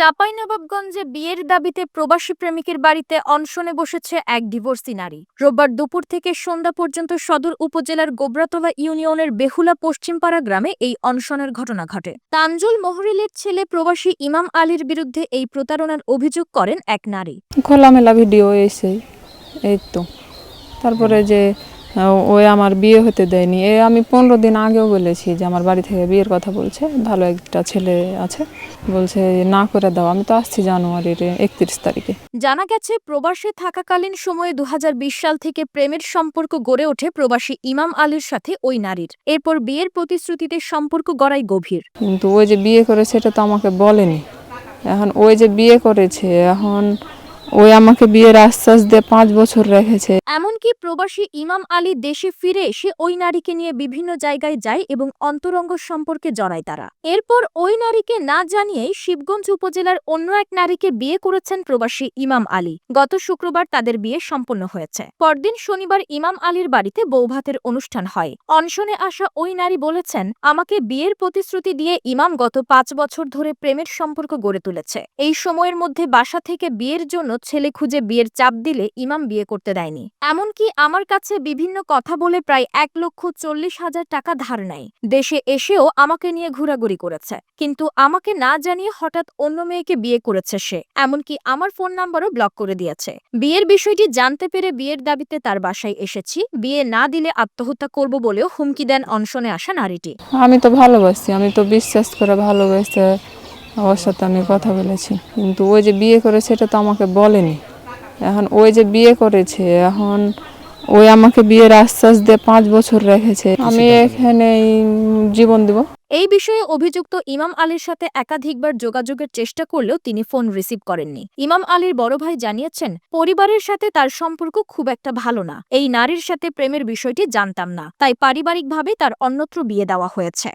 চাঁপাইনবাবগঞ্জে বিয়ের দাবিতে প্রবাসী প্রেমিকের বাড়িতে অনশনে বসেছে এক ডিভোর্সি নারী। রোববার দুপুর থেকে সন্ধ্যা পর্যন্ত সদর উপজেলার গোবরাতলা ইউনিয়নের বেহুলা পশ্চিমপাড়া গ্রামে এই অনশনের ঘটনা ঘটে। তানজুল মহরিলের ছেলে প্রবাসী ইমাম আলীর বিরুদ্ধে এই প্রতারণার অভিযোগ করেন এক নারী। খোলামেলা ভিডিও এসে, এই তো। তারপরে যে ওই আমার বিয়ে হতে দেয়নি। এ আমি পনেরো দিন আগেও বলেছি যে আমার বাড়ি থেকে বিয়ের কথা বলছে। ভালো একটা ছেলে আছে। বলছে না করে দাও আমি তো আসছি জানুয়ারির একত্রিশ তারিখে। জানা গেছে প্রবাসে থাকাকালীন সময়ে দু হাজার বিশ সাল থেকে প্রেমের সম্পর্ক গড়ে ওঠে প্রবাসী ইমাম আলীর সাথে ওই নারীর। এরপর বিয়ের প্রতিশ্রুতিতে সম্পর্ক গড়াই গভীর। কিন্তু ওই যে বিয়ে করেছে এটা তো আমাকে বলেনি। এখন ওই যে বিয়ে করেছে এখন ওই আমাকে বিয়ের আশ্বাস দিয়ে পাঁচ বছর রেখেছে। এমনকি প্রবাসী ইমাম আলী দেশে ফিরে সে ওই নারীকে নিয়ে বিভিন্ন জায়গায় যায় এবং অন্তরঙ্গ সম্পর্কে জড়ায় তারা। এরপর ওই নারীকে না জানিয়েই শিবগঞ্জ উপজেলার অন্য এক নারীকে বিয়ে করেছেন প্রবাসী ইমাম আলী। গত শুক্রবার তাদের বিয়ে সম্পন্ন হয়েছে। পরদিন শনিবার ইমাম আলীর বাড়িতে বৌভাতের অনুষ্ঠান হয়। অনশনে আসা ওই নারী বলেছেন, আমাকে বিয়ের প্রতিশ্রুতি দিয়ে ইমাম গত পাঁচ বছর ধরে প্রেমের সম্পর্ক গড়ে তুলেছে। এই সময়ের মধ্যে বাসা থেকে বিয়ের জন্য ছেলে খুঁজে বিয়ের চাপ দিলে ইমাম বিয়ে করতে দেয়নি। এমনকি আমার কাছে বিভিন্ন কথা বলে প্রায় এক লক্ষ চল্লিশ হাজার টাকা ধার নেয়। দেশে এসেও আমাকে নিয়ে ঘোরাঘুরি করেছে। কিন্তু আমাকে না জানিয়ে হঠাৎ অন্য মেয়েকে বিয়ে করেছে সে। এমনকি আমার ফোন নাম্বারও ব্লক করে দিয়েছে। বিয়ের বিষয়টি জানতে পেরে বিয়ের দাবিতে তার বাসায় এসেছি। বিয়ে না দিলে আত্মহত্যা করব বলেও হুমকি দেন অনশনে আসা নারীটি। আমি তো ভালোবাসি, আমি তো বিশ্বাস করে ভালোবেসে ওর সাথে আমি কথা বলেছি। কিন্তু ওই যে বিয়ে করেছে এটা তো আমাকে বলেনি। এখন ওই যে বিয়ে করেছে এখন ওই আমাকে বিয়ের আশ্বাস দিয়ে পাঁচ বছর রেখেছে। আমি এখানে জীবন দিব। এই বিষয়ে অভিযুক্ত ইমাম আলীর সাথে একাধিকবার যোগাযোগের চেষ্টা করলেও তিনি ফোন রিসিভ করেননি। ইমাম আলীর বড় ভাই জানিয়েছেন পরিবারের সাথে তার সম্পর্ক খুব একটা ভালো না। এই নারীর সাথে প্রেমের বিষয়টি জানতাম না। তাই পারিবারিকভাবে তার অন্যত্র বিয়ে দেওয়া হয়েছে।